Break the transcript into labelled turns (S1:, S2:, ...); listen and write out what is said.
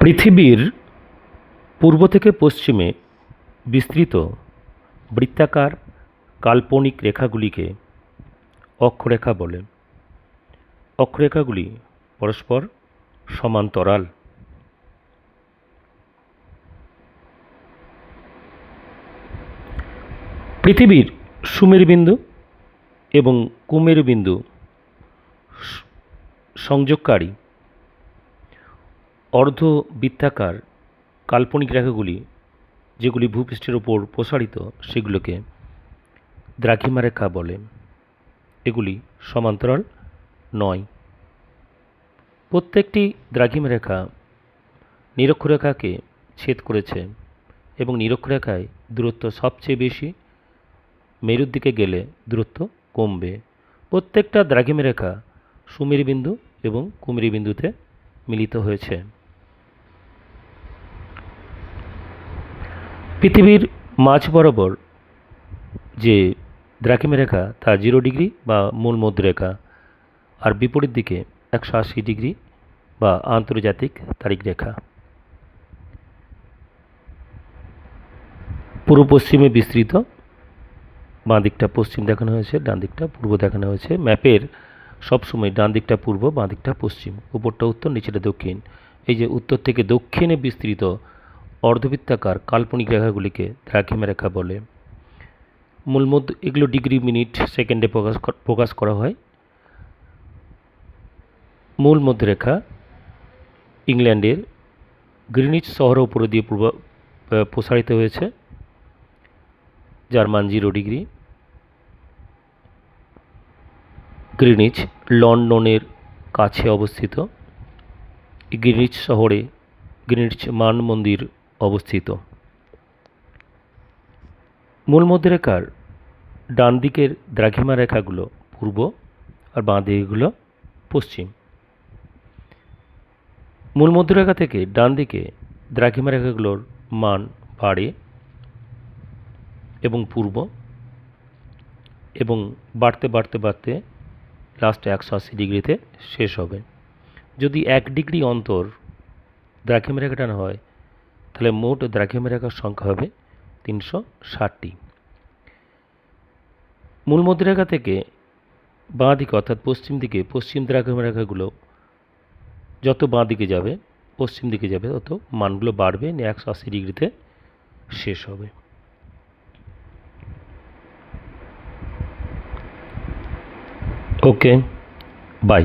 S1: পৃথিবীর পূর্ব থেকে পশ্চিমে বিস্তৃত বৃত্তাকার কাল্পনিক রেখাগুলিকে অক্ষরেখা বলে। অক্ষরেখাগুলি পরস্পর সমান্তরাল। পৃথিবীর সুমেরুবিন্দু এবং কুমেরুবিন্দু স- সংযোগকারী অর্ধবৃত্তাকার কাল্পনিক রেখাগুলি, যেগুলি ভূপৃষ্ঠের ওপর প্রসারিত, সেগুলোকে দ্রাঘিমা রেখা বলে। এগুলি সমান্তরাল নয়। প্রত্যেকটি দ্রাঘিমা রেখা নিরক্ষরেখাকে ছেদ করেছে এবং নিরক্ষরেখায় দূরত্ব সবচেয়ে বেশি, মেরুর দিকে গেলে দূরত্ব কমবে। প্রত্যেকটা দ্রাঘিমা রেখা সুমেরু বিন্দু এবং কুমেরু বিন্দুতে মিলিত হয়েছে। পৃথিবীর মাঝ বরাবর যে দ্রাঘিমা রেখা, তা জিরো ডিগ্রি বা মূল মধ্যরেখা। আর বিপরীত দিকে একশো আশি ডিগ্রি বা আন্তর্জাতিক তারিখ রেখা। পূর্ব পশ্চিমে বিস্তৃত। বাঁ দিকটা পশ্চিম দেখানো হয়েছে, ডান দিকটা পূর্ব দেখানো হয়েছে। ম্যাপের সবসময় ডান দিকটা পূর্ব, বাঁ দিকটা পশ্চিম। উপরটা উত্তর নিচেটা দক্ষিণ। এই যে উত্তর থেকে দক্ষিণে বিস্তৃত অর্ধবৃত্তাকার কাল্পনিক রেখাগুলিকে দ্রাঘিমা রেখা বলে। মূল মধ্য এগুলো ডিগ্রি মিনিট সেকেন্ডে প্রকাশ প্রকাশ করা হয়। মূল মধ্যরেখা ইংল্যান্ডের গ্রিনিচ শহর উপর দিয়ে প্রসারিত হয়েছে। যার মান জিরো ডিগ্রি। গ্রিনিচ লন্ডনের কাছে অবস্থিত। গ্রিনিচ শহরে গ্রিনিচ মান মন্দির অবস্থিত। মূল মধ্যরেখার ডান দিকের দ্রাঘিমা রেখাগুলো পূর্ব আর বাঁ দিকগুলো পশ্চিম। মূল মধ্যরেখা থেকে ডান দিকে দ্রাঘিমা রেখাগুলোর মান বাড়ে এবং পূর্ব এবং বাড়তে বাড়তে বাড়তে লাস্ট একশো আশি ডিগ্রিতে শেষ হবে। যদি এক ডিগ্রি অন্তর দ্রাঘিমা রেখা টানা হয় তাহলে মোট দ্রাঘিমা রেখার সংখ্যা হবে তিনশো ষাটটি। মূল মধ্যরেখা থেকে বাঁ দিকে, অর্থাৎ পশ্চিম দিকে, পশ্চিম দ্রাঘিমা রেখাগুলো যত বাঁ দিকে যাবে, পশ্চিম দিকে যাবে, তত মানগুলো বাড়বে একশো আশি ডিগ্রিতে শেষ হবে। Okay, bye.